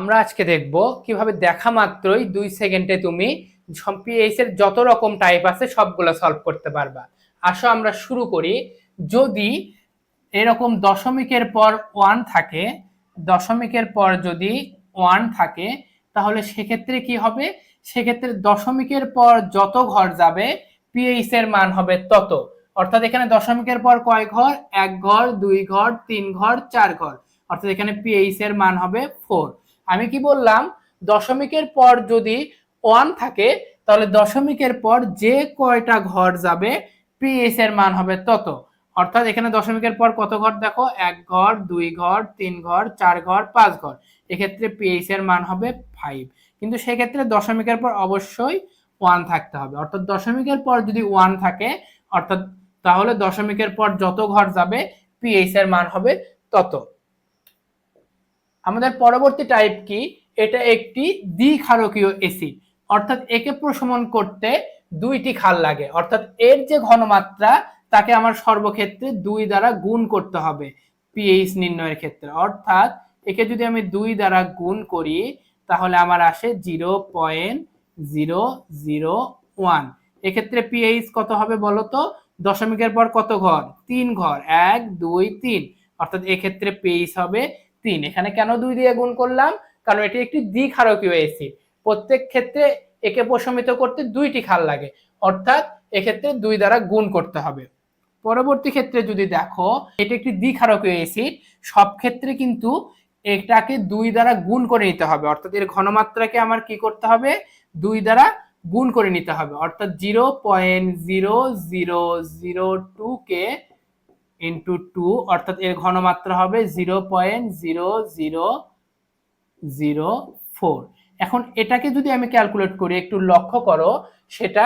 আমরা আজকে দেখব কীভাবে দেখা মাত্রই দুই সেকেন্ডে তুমি পিএইচ এর যত রকম টাইপ আছে সবগুলো সলভ করতে পারবা। আসো আমরা শুরু করি। যদি এরকম দশমিকের পর ওয়ান থাকে, দশমিকের পর যদি ওয়ান থাকে, তাহলে সেক্ষেত্রে কি হবে? সেক্ষেত্রে দশমিকের পর যত ঘর যাবে পিএইচ এর মান হবে তত। অর্থাৎ এখানে দশমিকের পর কয় ঘর? এক ঘর, দুই ঘর, তিন ঘর, চার ঘর। অর্থাৎ এখানে পিএইচ এর মান হবে ফোর আমি কি বললাম? দশমিকের পর যদি ওয়ান থাকে, তাহলে দশমিকের পর যে কয়টা ঘর যাবে পিএইচ এর মান হবে তত। অর্থাৎ এখানে দশমিকের পর কত ঘর? দেখো, এক ঘর, দুই ঘর, তিন ঘর, চার ঘর, পাঁচ ঘর। এক্ষেত্রে পিএইচ এর মান হবে ফাইভ কিন্তু সেক্ষেত্রে দশমিকের পর অবশ্যই ওয়ান থাকতে হবে। অর্থাৎ দশমিকের পর যদি ওয়ান থাকে, অর্থাৎ তাহলে দশমিকের পর যত ঘর যাবে পিএইচ এর মান হবে তত। আমাদের পরবর্তী টাইপ কি? এটা একটি দ্বিক্ষারকীয় এসিড অর্থাৎ একে প্রশমন করতে দুইটি খাল লাগে। অর্থাৎ এর যে ঘনমাত্রা, তাকে আমার সর্বক্ষেত্রে দুই দ্বারা গুণ করতে হবে পিএইচ নির্ণয়ের ক্ষেত্রে। অর্থাৎ একে যদি আমি দুই দ্বারা গুণ করি, তাহলে আমার আসে zero point zero zero one এক্ষেত্রে পিএইচ কত হবে বলো তো? দশমিকের পর কত ঘর? তিন ঘর। এক, দুই, তিন। অর্থাৎ এক্ষেত্রে পিএইচ হবে তিন। এখানে কেন দুই দিয়ে গুণ করলাম? কারণ এটি একটি দ্বিক্ষারকীয় এসি প্রত্যেক ক্ষেত্রে একে প্রশমিত করতে দুইটি খাল লাগে। অর্থাৎ এক্ষেত্রে দুই দ্বারা গুণ করতে হবে। পরবর্তী ক্ষেত্রে যদি দেখো, এটি একটি দ্বিক্ষারকীয় অ্যাসিড সব ক্ষেত্রে কিন্তু এটাকে দুই দ্বারা গুণ করে নিতে হবে। অর্থাৎ এর ঘনমাত্রাকে আমার কি করতে হবে? দুই দ্বারা গুণ করে নিতে হবে। অর্থাৎ zero point zero zero zero two কে ইন্টু টু অর্থাৎ এর ঘনমাত্রা হবে zero point zero zero zero four এখন এটাকে যদি আমি ক্যালকুলেট করি, একটু লক্ষ্য করো, সেটা,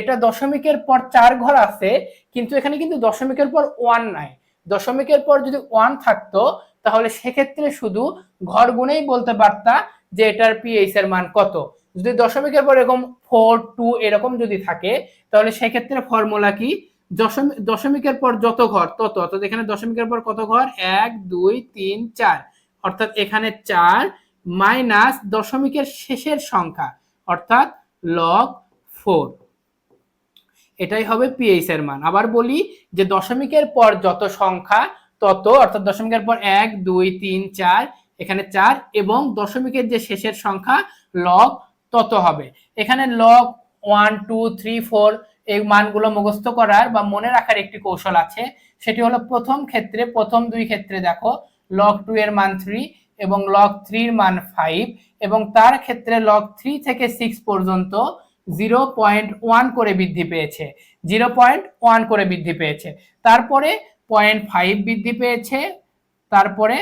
এটা দশমিকের পর চার ঘর আছে, কিন্তু এখানে কিন্তু দশমিকের পর ওয়ান নাই। দশমিকের পর যদি ওয়ান থাকতো, তাহলে সেক্ষেত্রে শুধু ঘর গুণেই বলতে পারতা যে এটার পিএইচ এর মান কত। যদি দশমিকের পর এরকম ফোর টু এরকম যদি থাকে, তাহলে সেক্ষেত্রে ফর্মুলা কি? দশমিক দশমিকের পর যত ঘর, তত, অর্থাৎ এখানে দশমিকের পর কত ঘর? এক, দুই, তিন, চার। অর্থাৎ এখানে চার মাইনাস দশমিকের শেষের সংখ্যা, অর্থাৎ লগ ফোর এটাই হবে পিএইচ এর মান। আবার বলি যে দশমিকের পর যত সংখ্যা, তত, অর্থাৎ দশমিকের পর এক, দুই, তিন, চার, এখানে চার এবং দশমিকের যে শেষের সংখ্যা লগ তত হবে। এখানে log one two three four এই মানগুলো মুখস্থ করার বা মনে রাখার একটি কৌশল আছে। সেটি হলো প্রথম ক্ষেত্রে, প্রথম দুই ক্ষেত্রে দেখো লগ টু এর মান থ্রি এবং লগ থ্রির মান ফাইভ এবং তার ক্ষেত্রে লগ থ্রি থেকে সিক্স পর্যন্ত জিরো পয়েন্ট ওয়ান করে বৃদ্ধি পেয়েছে। জিরো পয়েন্ট ওয়ান করে বৃদ্ধি পেয়েছে। তারপরে পয়েন্ট ফাইভ বৃদ্ধি পেয়েছে, তারপরে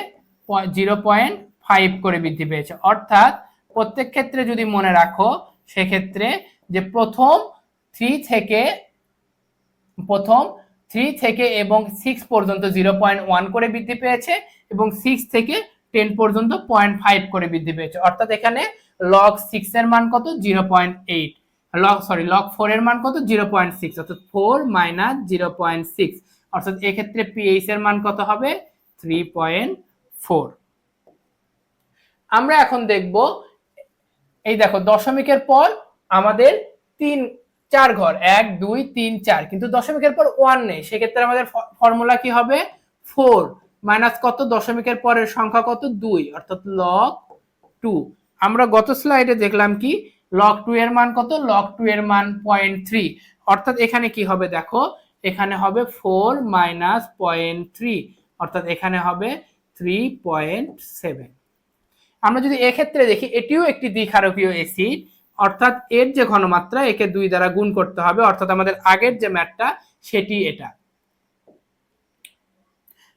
জিরো পয়েন্ট ফাইভ করে বৃদ্ধি পেয়েছে। অর্থাৎ প্রত্যেক ক্ষেত্রে যদি মনে রাখো, সেক্ষেত্রে যে প্রথম থ্রি থেকে প্রথম, থ্রি থেকে এবং সিক্স পর্যন্ত জিরো পয়েন্ট ওয়ান করে বৃদ্ধি পেয়েছে এবং সিক্স থেকে টেন পর্যন্ত পয়েন্ট ফাইভ করে বৃদ্ধি পেয়েছে। অর্থাৎ এখানে লগ সিক্স এর মান কত? Zero point eight. Log sorry log four এর মান কত? Zero point six. অর্থাৎ four minus zero point six অর্থাৎ এক্ষেত্রে পিএইচ এর মান কত হবে? থ্রি পয়েন্ট ফোর আমরা এখন দেখব, এই দেখো, দশমিকের পর আমাদের তিন চার ঘর, এক, দুই, তিন, চার, কিন্তু দশমিকের পর ওয়ান নেই। সেক্ষেত্রে আমাদের ফর্মুলা কি হবে? ফোর মাইনাস কত? দশমিকের পরের সংখ্যা কত? দুই, অর্থাৎ লক টু আমরা গত স্লাইডে দেখলাম কি? লক টু এর মান কত? লক টু এর মান পয়েন্ট থ্রি অর্থাৎ এখানে কি হবে দেখো? এখানে হবে ফোর মাইনাস পয়েন্ট থ্রি অর্থাৎ এখানে হবে থ্রি পয়েন্ট সেভেন আমরা যদি এক্ষেত্রে দেখি, এটিও একটি দ্বিক্ষারকীয় এসিড অর্থাৎ এর যে ঘনমাত্রা, একে দুই দ্বারা গুণ করতে হবে, অর্থাৎ আমাদের আগের যে ম্যাটটা, সেটি এটা।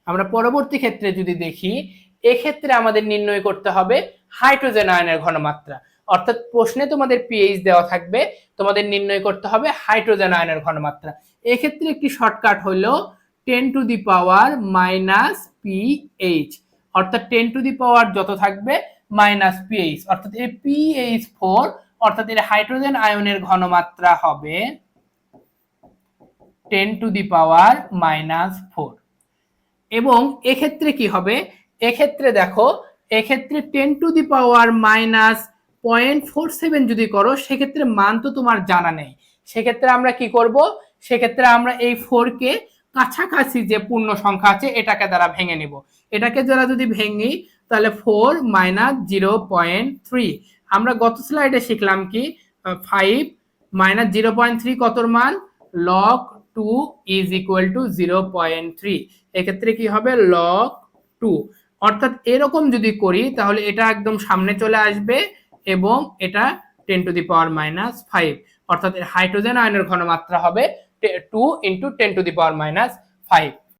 আমরা পরবর্তী ক্ষেত্রে যদি দেখি, এক্ষেত্রে আমাদের নির্ণয় করতে হবে হাইড্রোজেন আয়নের ঘনমাত্রা। অর্থাৎ প্রশ্নে তোমাদের পিএইচ দেওয়া থাকবে, তোমাদের নির্ণয় করতে হবে হাইড্রোজেন আয়নের ঘনমাত্রা। এক্ষেত্রে একটি শর্টকাট হলো ten to the power minus pH অর্থাৎ টেন টু দি পাওয়ার যত থাকবে, মাইনাস পিএইচ অর্থাৎ এই পিএইচ ফোর অর্থাৎ এর হাইড্রোজেন আয়নের ঘনমাত্রা হবে ten to the power minus four. এবং এক্ষেত্রে কি হবে? এক্ষেত্রে দেখো, এক্ষেত্রে ten to the power minus point four seven যদি করো, সেক্ষেত্রে মান তো তোমার জানা নেই। সেক্ষেত্রে আমরা কি করব? সেক্ষেত্রে আমরা এই ফোরকে কাছাকাছি যে পূর্ণ সংখ্যা আছে, এটাকে দ্বারা ভেঙে নিব। এটাকে দ্বারা যদি ভেঙি, তাহলে four minus zero point three আমরা গত স্লাইডে শিখলাম কি five minus zero point three কতর মান? Log two is equal to zero point three এক্ষেত্রে কি হবে? লক টু অর্থাৎ এরকম যদি করি, তাহলে এটা একদম সামনে চলে আসবে এবং এটা ten to the power minus five অর্থাৎ হাইড্রোজেন আয়নের ঘনমাত্রা হবে two into ten to the power minus five